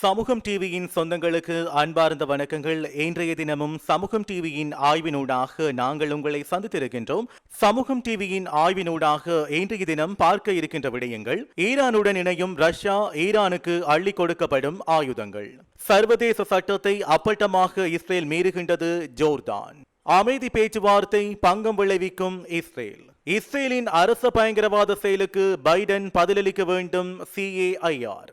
சமூகம் டிவியின் சொந்தங்களுக்கு அன்பார்ந்த வணக்கங்கள். இன்றைய தினமும் சமூகம் டிவியின் ஆய்வினூடாக நாங்கள் உங்களை சந்தித்திருக்கின்றோம். சமூகம் டிவியின் ஆய்வினூடாக இன்றைய தினம் பார்க்க இருக்கின்ற விடயங்கள். ஈரானுடன் இணையும் ரஷ்யா ஈரானுக்கு அள்ளி கொடுக்கப்படும் ஆயுதங்கள். சர்வதேச சட்டத்தை அப்பட்டமாக இஸ்ரேல் மீறுகின்றது ஜோர்தான். அமைதி பேச்சுவார்த்தை பங்கம் விளைவிக்கும் இஸ்ரேல். இஸ்ரேலின் அரச பயங்கரவாத செயலுக்கு பைடன் பதிலளிக்க வேண்டும் சிஏஐஆர்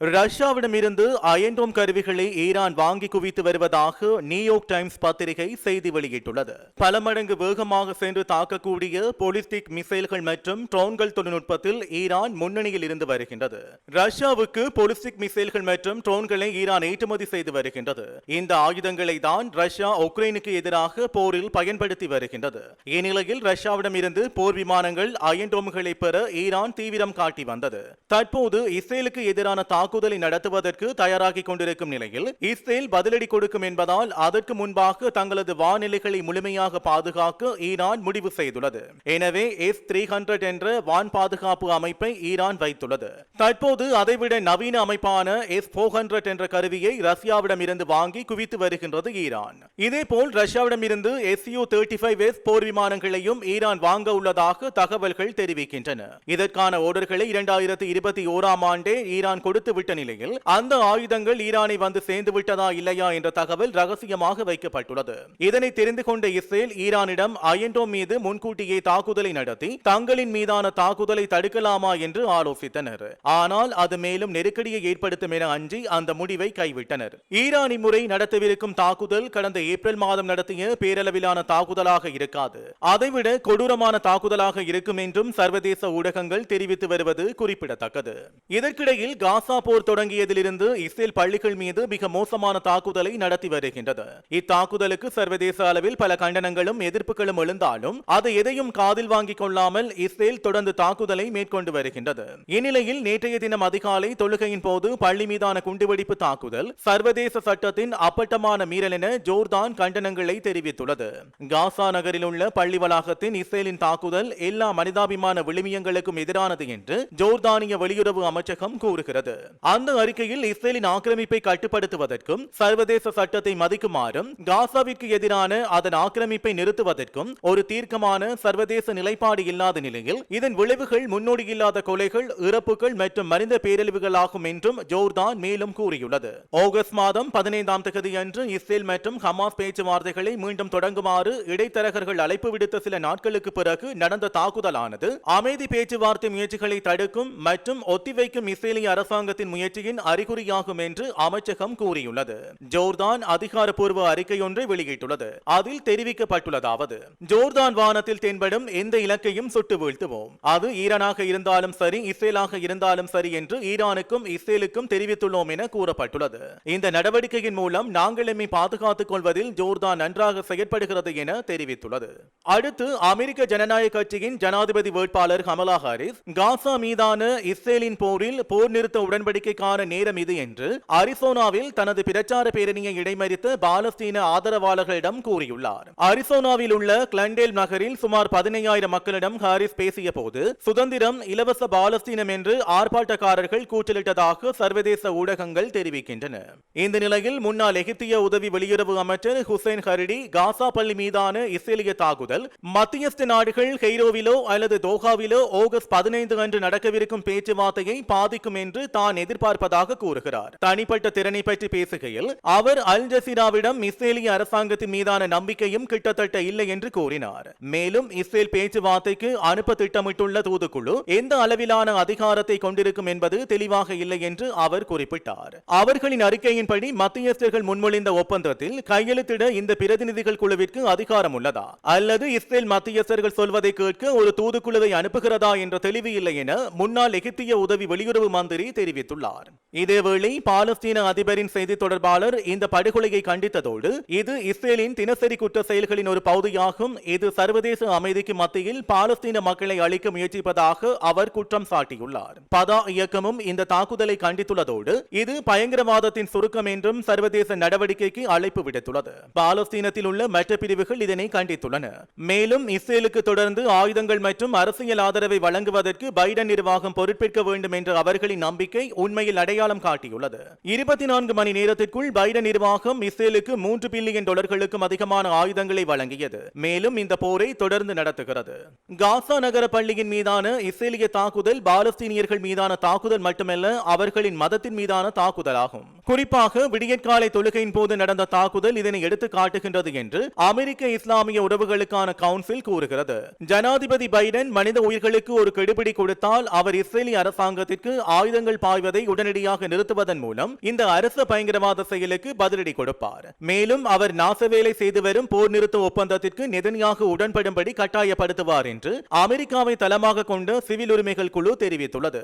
ரஷ்யாவிடமிருந்து அயன்டோம் கருவிகளை ஈரான் வாங்கி குவித்து வருவதாக நியூயோர்க் டைம்ஸ் பத்திரிகை செய்தி வெளியிட்டுள்ளது. பல மடங்கு வேகமாக சென்று தாக்கக்கூடிய பொலிஸ்டிக் மிசைல்கள் மற்றும் ட்ரோன்கள் தொழில்நுட்பத்தில் ஈரான் முன்னணியில் இருந்து வருகின்றது. ரஷ்யாவுக்கு பொலிஸ்டிக் மிசைல்கள் மற்றும் ட்ரோன்களை ஈரான் ஏற்றுமதி செய்து வருகின்றது. இந்த ஆயுதங்களை தான் ரஷ்யா உக்ரைனுக்கு எதிராக போரில் பயன்படுத்தி வருகின்றது. இந்நிலையில் ரஷ்யாவிடம் இருந்து போர் விமானங்கள் அயன்டோம்களை பெற ஈரான் தீவிரம் காட்டி வந்தது. தற்போது இஸ்ரேலுக்கு எதிரான தாக்குதலை நடத்துவதற்கு தயாராகிக் கொண்டிருக்கும் நிலையில் இஸ்ரேல் பதிலடி கொடுக்கும் என்பதால் அதற்கு முன்பாக தங்களது வானிலைகளை முழுமையாக பாதுகாக்க ஈரான் முடிவு செய்துள்ளது. எனவே எஸ் த்ரீ ஹண்ட்ரட் என்ற வான் பாதுகாப்பு அமைப்பை ஈரான் வைத்துள்ளது. தற்போது அதைவிட நவீன அமைப்பான எஸ் போர் ஹண்ட்ரட் என்ற கருவியை ரஷ்யாவிடம் இருந்து வாங்கி குவித்து வருகின்றது ஈரான். இதேபோல் ரஷ்யாவிடம் இருந்து S U thirty five S போர் விமானங்களையும் ஈரான் வாங்க உள்ளதாக தகவல்கள் தெரிவிக்கின்றன. இதற்கான ஓர்டர்களை இரண்டாயிரத்தி இருபத்தி ஓராம் ஆண்டே ஈரான் கொடுத்து விட்ட நிலையில் அந்த ஆயுதங்கள் ஈரானை வந்து சேர்ந்து விட்டதா இல்லையா என்ற தகவல் ரகசியமாக வைக்கப்பட்டுள்ளது. இதனை தெரிந்து கொண்ட இஸ்ரேல் ஈரானிடம் அயன்டோம் மீது முன்கூட்டியே தாக்குதலை நடத்தி தங்களின் மீதான தாக்குதலை தடுக்கலாமா என்று ஆலோசித்தனர். ஆனால் அது மேலும் நெருக்கடியை ஏற்படுத்தும் என அஞ்சி அந்த முடிவை கைவிட்டனர். ஈரான் இம்முறை நடத்தவிருக்கும் தாக்குதல் கடந்த ஏப்ரல் மாதம் நடத்திய பேரளவிலான தாக்குதலாக இருக்காது. அதைவிட கொடூரமான தாக்குதலாக இருக்கும் என்றும் சர்வதேச ஊடகங்கள் தெரிவித்து வருவது குறிப்பிடத்தக்கது. இதற்கிடையில் காசா போர் தொடங்கியதிலிருந்து இஸ்ரேல் பள்ளிகள் மீது மிக மோசமான தாக்குதலை நடத்தி வருகின்றது. இத்தாக்குதலுக்கு சர்வதேச அளவில் பல கண்டனங்களும் எதிர்ப்புகளும் எழுந்தாலும் அது எதையும் காதில் வாங்கிக் கொள்ளாமல் இஸ்ரேல் தொடர்ந்து தாக்குதலை மேற்கொண்டு வருகின்றது. இந்நிலையில் நேற்றைய தினம் அதிகாலை தொழுகையின் போது பள்ளி மீதான குண்டுவெடிப்பு தாக்குதல் சர்வதேச சட்டத்தின் அப்பட்டமான மீறல் என ஜோர்தான் கண்டனங்களை தெரிவித்துள்ளது. காசா நகரில் உள்ள பள்ளி வளாகத்தின் இஸ்ரேலின் தாக்குதல் எல்லா மனிதாபிமான விழுமியங்களுக்கும் எதிரானது என்று ஜோர்தானிய வெளியுறவு அமைச்சகம் கூறுகிறது. அந்த அறிக்கையில் இஸ்ரேலின் ஆக்கிரமிப்பை கட்டுப்படுத்துவதற்கும் சர்வதேச சட்டத்தை மதிக்குமாறும் காசாவிற்கு எதிரான அதன் ஆக்கிரமிப்பை நிறுத்துவதற்கும் ஒரு தீர்க்கமான சர்வதேச நிலைப்பாடு இல்லாத நிலையில் இதன் விளைவுகள் முன்னோடி இல்லாத கொலைகள் இறப்புகள் மற்றும் மனித பேரழிவுகளாகும் என்றும் ஜோர்தான் மேலும் கூறியுள்ளது. ஆகஸ்ட் மாதம் பதினைந்தாம் தேதி அன்று இஸ்ரேல் மற்றும் ஹமாஸ் பேச்சுவார்த்தைகளை மீண்டும் தொடங்குமாறு இடைத்தரகர்கள் அழைப்பு விடுத்த சில நாட்களுக்கு பிறகு நடந்த தாக்குதலானது அமைதி பேச்சுவார்த்தை முயற்சிகளை தடுக்கும் மற்றும் ஒத்திவைக்கும் இஸ்ரேலிய அரசாங்கத்தின் முயற்சியின் அறிகுறியாகும் என்று அமைச்சகம் கூறியுள்ளது. ஜோர்தான் அதிகாரப்பூர்வ அறிக்கை ஒன்றை வெளியிட்டுள்ளது. அதில் தெரிவிக்கப்பட்டுள்ளதாவது ஜோர்தான் வானத்தில் தென்படும் எந்த இலக்கையும் சுட்டு வீழ்த்துவோம். அது ஈரானாக இருந்தாலும் சரி இஸ்ரேலாக இருந்தாலும் சரி என்று ஈரானுக்கும் இஸ்ரேலுக்கும் தெரிவித்துள்ளோம் என கூறப்பட்டுள்ளது. இந்த நடவடிக்கையின் மூலம் நாங்கள் எம்மை பாதுகாத்துக் கொள்வதில் ஜோர்தான் நன்றாக செயற்படுகிறது என தெரிவித்துள்ளது. அடுத்து அமெரிக்க ஜனநாயக கட்சியின் ஜனாதிபதி வேட்பாளர் கமலா ஹாரிஸ் காசா மீதான இஸ்ரேலின் போரில் போர் நிறுத்த உடன்படி நடவடிக்கைக்கான நேரம் இது என்று அரிசோனாவில் தனது பிரச்சார பேரணியை இடைமறித்து பாலஸ்தீன ஆதரவாளர்களிடம் கூறியுள்ளார். அரிசோனாவில் உள்ள கிளண்டேல் நகரில் சுமார் பதினையாயிரம் மக்களிடம் ஹாரிஸ் பேசிய போது சுதந்திரம் இலவச பாலஸ்தீனம் என்று ஆர்ப்பாட்டக்காரர்கள் கூச்சலிட்டதாக சர்வதேச ஊடகங்கள் தெரிவிக்கின்றன. இந்த நிலையில் முன்னாள் எகிப்திய உதவி வெளியுறவு அமைச்சர் ஹுசைன் ஹரிடி காசா பள்ளி மீதான இஸ்ரேலிய தாக்குதல் மத்தியஸ்த நாடுகள் ஹெய்ரோவிலோ அல்லது தோஹாவிலோ ஆகஸ்ட் பதினைந்து அன்று நடக்கவிருக்கும் பேச்சுவார்த்தையை பாதிக்கும் என்று தான் எதிர்பார்ப்பதாக கூறுகிறார். தனிப்பட்ட திறனை பற்றி பேசுகையில் அவர் அல் ஜசீராவிடம் இஸ்ரேலிய அரசாங்கத்தின் மீதான நம்பிக்கையும் கிட்டத்தட்ட இல்லை என்று கூறினார். மேலும் இஸ்ரேல் பேச்சுவார்த்தைக்கு அனுப்ப திட்டமிட்டுள்ள தூதுக்குழு எந்த அளவிலான அதிகாரத்தை கொண்டிருக்கும் என்பது தெளிவாக இல்லை என்று அவர் குறிப்பிட்டார். அவர்களின் அறிக்கையின்படி மத்தியஸ்தர்கள் முன்மொழிந்த ஒப்பந்தத்தில் கையெழுத்திட இந்த பிரதிநிதிகள் குழுவிற்கு அதிகாரம் உள்ளதா? அல்லது இஸ்ரேல் மத்தியஸ்தர்கள் சொல்வதை கேட்க ஒரு தூதுக்குழுவை அனுப்புகிறதா என்ற தெளிவு இல்லை என முன்னாள் எகிப்திய உதவி வெளியுறவு மந்திரி தெரிவித்துள்ளார். இதேவேளை பாலஸ்தீன அதிபரின் செய்தி தொடர்பாளர் இந்த படுகொலையை கண்டித்ததோடு இது இஸ்ரேலின் தினசரி குற்ற செயல்களின் ஒரு பகுதியாகும். இது சர்வதேச அமைதிக்கு மத்தியில் பாலஸ்தீன மக்களை அழிக்க முயற்சிப்பதாக அவர் குற்றம் சாட்டியுள்ளார். பதா இயக்கமும் இந்த தாக்குதலை கண்டித்துள்ளதோடு இது பயங்கரவாதத்தின் சுருக்கம் என்றும் சர்வதேச நடவடிக்கைக்கு அழைப்பு விடுத்துள்ளது. பாலஸ்தீனத்தில் உள்ள மற்ற பிரிவுகள் இதனை கண்டித்துள்ளன. மேலும் இஸ்ரேலுக்கு தொடர்ந்து ஆயுதங்கள் மற்றும் அரசியல் ஆதரவை வழங்குவதற்கு பைடன் நிர்வாகம் பொறுப்பேற்க வேண்டும் என்ற அவர்களின் நம்பிக்கை உண்மையில் அடையாளம் காட்டியுள்ளது. இருபத்தி நான்கு மணி நேரத்திற்குள் பைடன் நிர்வாகம் இஸ்ரேலுக்கு மூன்று பில்லியன் டாலர்களுக்கும் அதிகமான ஆயுதங்களை வழங்கியது. மேலும் இந்த போரை தொடர்ந்து நடத்துகிறது. காசா நகர பள்ளியின் மீதான இஸ்ரேலிய தாக்குதல் பாலஸ்தீனியர்கள் மீதான தாக்குதல் மட்டுமல்ல அவர்களின் மதத்தின் மீதான தாக்குதலாகும். குறிப்பாக விடியற்காலை தொழுகையின் போது நடந்த தாக்குதல் இதனை எடுத்து காட்டுகின்றது என்று அமெரிக்க இஸ்லாமிய உறவுகளுக்கான கவுன்சில் கூறுகிறது. ஜனாதிபதி பைடன் மனித உயிர்களுக்கு ஒரு கெடுபிடி கொடுத்தால் அவர் இஸ்ரேலிய அரசாங்கத்திற்கு ஆயுதங்கள் பாய்வதை உடனடியாக நிறுத்துவதன் மூலம் இந்த அரச பயங்கரவாத செயலுக்கு பதிலடி கொடுப்பார். மேலும் அவர் நாசவேலை செய்து வரும் போர் நிறுத்த ஒப்பந்தத்திற்கு நெதனியாக உடன்படும்படி கட்டாயப்படுத்துவார் என்று அமெரிக்காவை தளமாக கொண்ட சிவில் உரிமைகள் குழு தெரிவித்துள்ளது.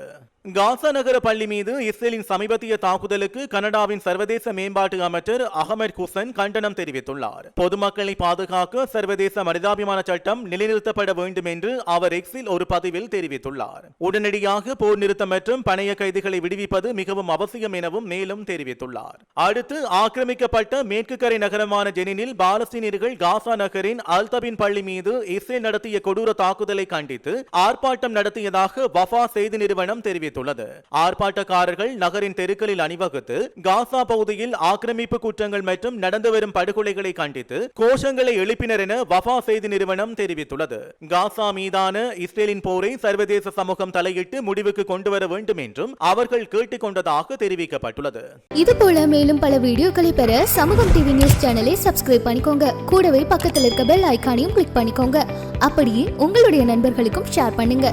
காசா நகர பள்ளி மீது இஸ்ரேலின் சமீபத்திய தாக்குதலுக்கு கனடாவின் சர்வதேச மேம்பாட்டு அமைச்சர் அகமது குசன் கண்டனம் தெரிவித்துள்ளார். பொதுமக்களை பாதுகாக்க சர்வதேச மனிதாபிமான சட்டம் நிலைநிறுத்தப்பட வேண்டும் என்று அவர் எக்ஸில் ஒரு பதிவில் தெரிவித்துள்ளார். உடனடியாக போர் நிறுத்தம் மற்றும் பணைய கைதிகளை விடுவிப்பது மிகவும் அவசியம் எனவும் மேலும் தெரிவித்துள்ளார். அடுத்து ஆக்கிரமிக்கப்பட்ட மேற்கு கரை நகரமான ஜெனினில் பாலஸ்தீனியர்கள் காசா நகரின் அல்தபின் பள்ளி மீது இஸ்ரேல் நடத்திய கொடூர தாக்குதலை கண்டித்து ஆர்ப்பாட்டம் நடத்தியதாக வஃபா செய்தி நிறுவனம் தெரிவித்துள்ளது. ஆர்ப்பாட்டக்காரர்கள் நகரின் தெருக்களில் அணிவகுத்து காசா பகுதியில் ஆக்கிரமிப்பு குற்றங்கள் மற்றும் நடந்து வரும் படுகொலைகளை கண்டித்து கோஷங்களை எழுப்பினர் என வஃபா செய்தி நிறுவனம் தெரிவித்துள்ளது. காசா மீதான இஸ்ரேலின் போரை சர்வதேச சமூகம் தலையிட்டு முடிவுக்கு கொண்டு வர வேண்டும் என்றும் அவர்கள் கேட்டுக்கொண்டதாக தெரிவிக்கப்பட்டுள்ளது. இது போல மேலும் பல வீடியோக்களை பெற சமூகம் டிவி நியூஸ் சேனலை சப்ஸ்கிரைப் பண்ணிக்கோங்க. கூடவே பக்கத்தில் இருக்க பெல் ஐக்கானையும் கிளிக் பண்ணிக்கோங்க. அப்படியே உங்களுடைய நண்பர்களுக்கும் ஷேர் பண்ணுங்க.